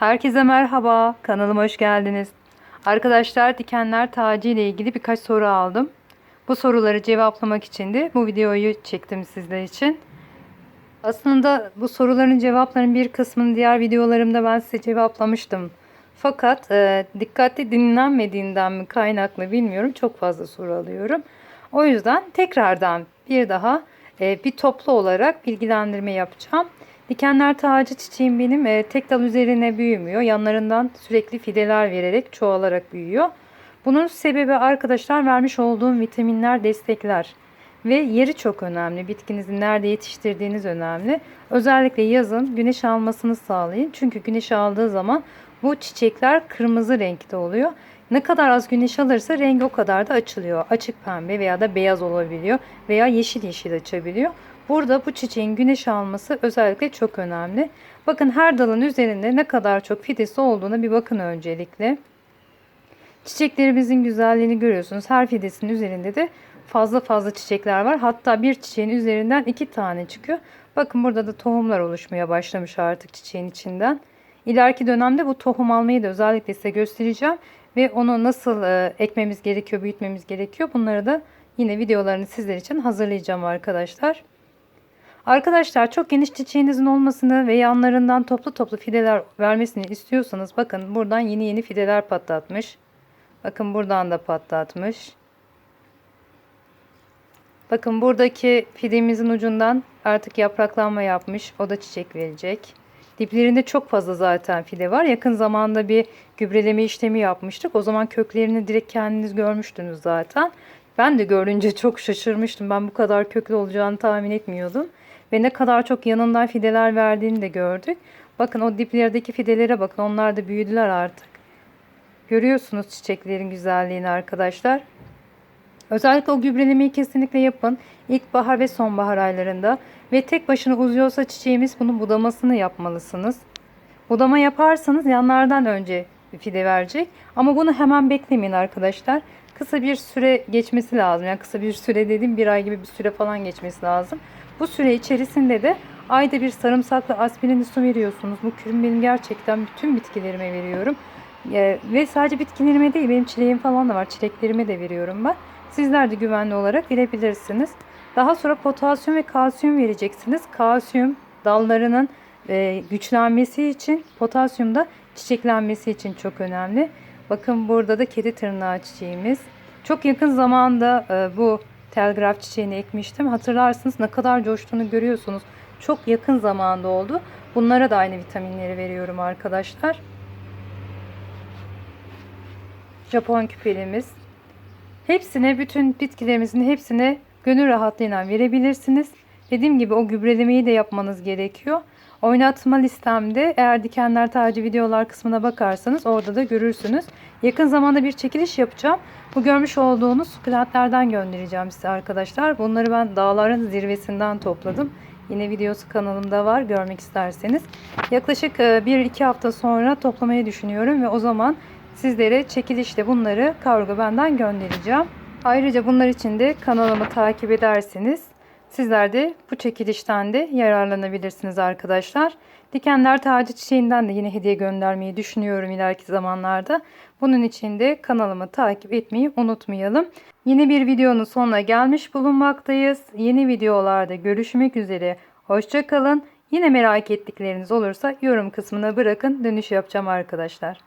Herkese merhaba, kanalıma hoş geldiniz. Arkadaşlar dikenler tacı ile ilgili birkaç soru aldım. Bu soruları cevaplamak için de bu videoyu çektim sizler için. Aslında bu soruların cevaplarının bir kısmını diğer videolarımda ben size cevaplamıştım. Fakat e, dikkatli dinlenmediğinden mi kaynaklı bilmiyorum çok fazla soru alıyorum. O yüzden tekrardan bir daha e, bir toplu olarak bilgilendirme yapacağım. Dikenler tacı çiçeğim benim e, tek dal üzerine büyümüyor. Yanlarından sürekli fideler vererek çoğalarak büyüyor. Bunun sebebi arkadaşlar vermiş olduğum vitaminler destekler. Ve yeri çok önemli. Bitkinizin nerede yetiştirdiğiniz önemli. Özellikle yazın güneş almasını sağlayın. Çünkü güneş aldığı zaman bu çiçekler kırmızı renkte oluyor. Ne kadar az güneş alırsa rengi o kadar da açılıyor. Açık pembe veya da beyaz olabiliyor veya yeşil yeşil açabiliyor. Burada bu çiçeğin güneş alması özellikle çok önemli. Bakın her dalın üzerinde ne kadar çok fidesi olduğuna bir bakın öncelikle. Çiçeklerimizin güzelliğini görüyorsunuz. Her fidesinin üzerinde de fazla fazla çiçekler var. Hatta bir çiçeğin üzerinden iki tane çıkıyor. Bakın burada da tohumlar oluşmaya başlamış artık çiçeğin içinden. İleriki dönemde bu tohum almayı da özellikle size göstereceğim. Ve onu nasıl e, ekmemiz gerekiyor, büyütmemiz gerekiyor. Bunları da yine videolarını sizler için hazırlayacağım arkadaşlar. Arkadaşlar çok geniş çiçeğinizin olmasını ve yanlarından toplu toplu fideler vermesini istiyorsanız bakın buradan yeni yeni fideler patlatmış. Bakın buradan da patlatmış. Bakın buradaki fidemizin ucundan artık yapraklanma yapmış. O da çiçek verecek. Diplerinde çok fazla zaten fide var. Yakın zamanda bir gübreleme işlemi yapmıştık. O zaman köklerini direkt kendiniz görmüştünüz zaten. Ben de görünce çok şaşırmıştım. Ben bu kadar köklü olacağını tahmin etmiyordum. Ve ne kadar çok yanından fideler verdiğini de gördük. Bakın o diplerdeki fidelere bakın. Onlar da büyüdüler artık. Görüyorsunuz çiçeklerin güzelliğini arkadaşlar. Özellikle o gübrelemeyi kesinlikle yapın. İlkbahar ve sonbahar aylarında. Ve tek başına uzuyorsa çiçeğimiz bunun budamasını yapmalısınız. Budama yaparsanız yanlardan önce fide verecek. Ama bunu hemen beklemeyin arkadaşlar. Kısa bir süre geçmesi lazım. Yani kısa bir süre dedim bir ay gibi bir süre falan geçmesi lazım. Bu süre içerisinde de ayda bir sarımsaklı aspirinli su veriyorsunuz. Bu kürüm benim gerçekten bütün bitkilerime veriyorum. Ee, ve sadece bitkilerime değil benim çileğim falan da var. Çileklerime de veriyorum ben. Sizler de güvenli olarak verebilirsiniz. Daha sonra potasyum ve kalsiyum vereceksiniz. Kalsiyum dallarının e, güçlenmesi için, potasyum da çiçeklenmesi için çok önemli. Bakın burada da kedi tırnağı çiçeğimiz. Çok yakın zamanda e, bu telgraf çiçeğini ekmiştim. Hatırlarsınız ne kadar coştuğunu görüyorsunuz. Çok yakın zamanda oldu. Bunlara da aynı vitaminleri veriyorum arkadaşlar. Japon küpelimiz. Hepsine, bütün bitkilerimizin hepsine gönül rahatlığıyla verebilirsiniz. Dediğim gibi o gübrelemeyi de yapmanız gerekiyor. Oynatma listemde eğer dikenler tacı videolar kısmına bakarsanız orada da görürsünüz. Yakın zamanda bir çekiliş yapacağım. Bu görmüş olduğunuz sukulentlerden göndereceğim size arkadaşlar. Bunları ben dağların zirvesinden topladım. Yine videosu kanalımda var görmek isterseniz. Yaklaşık 1-2 hafta sonra toplamayı düşünüyorum ve o zaman sizlere çekilişle bunları kargo benden göndereceğim. Ayrıca bunlar için de kanalımı takip ederseniz sizler de bu çekilişten de yararlanabilirsiniz arkadaşlar. Dikenler tacı çiçeğinden de yine hediye göndermeyi düşünüyorum ileriki zamanlarda. Bunun için de kanalımı takip etmeyi unutmayalım. Yeni bir videonun sonuna gelmiş bulunmaktayız. Yeni videolarda görüşmek üzere. Hoşçakalın. Yine merak ettikleriniz olursa yorum kısmına bırakın. Dönüş yapacağım arkadaşlar.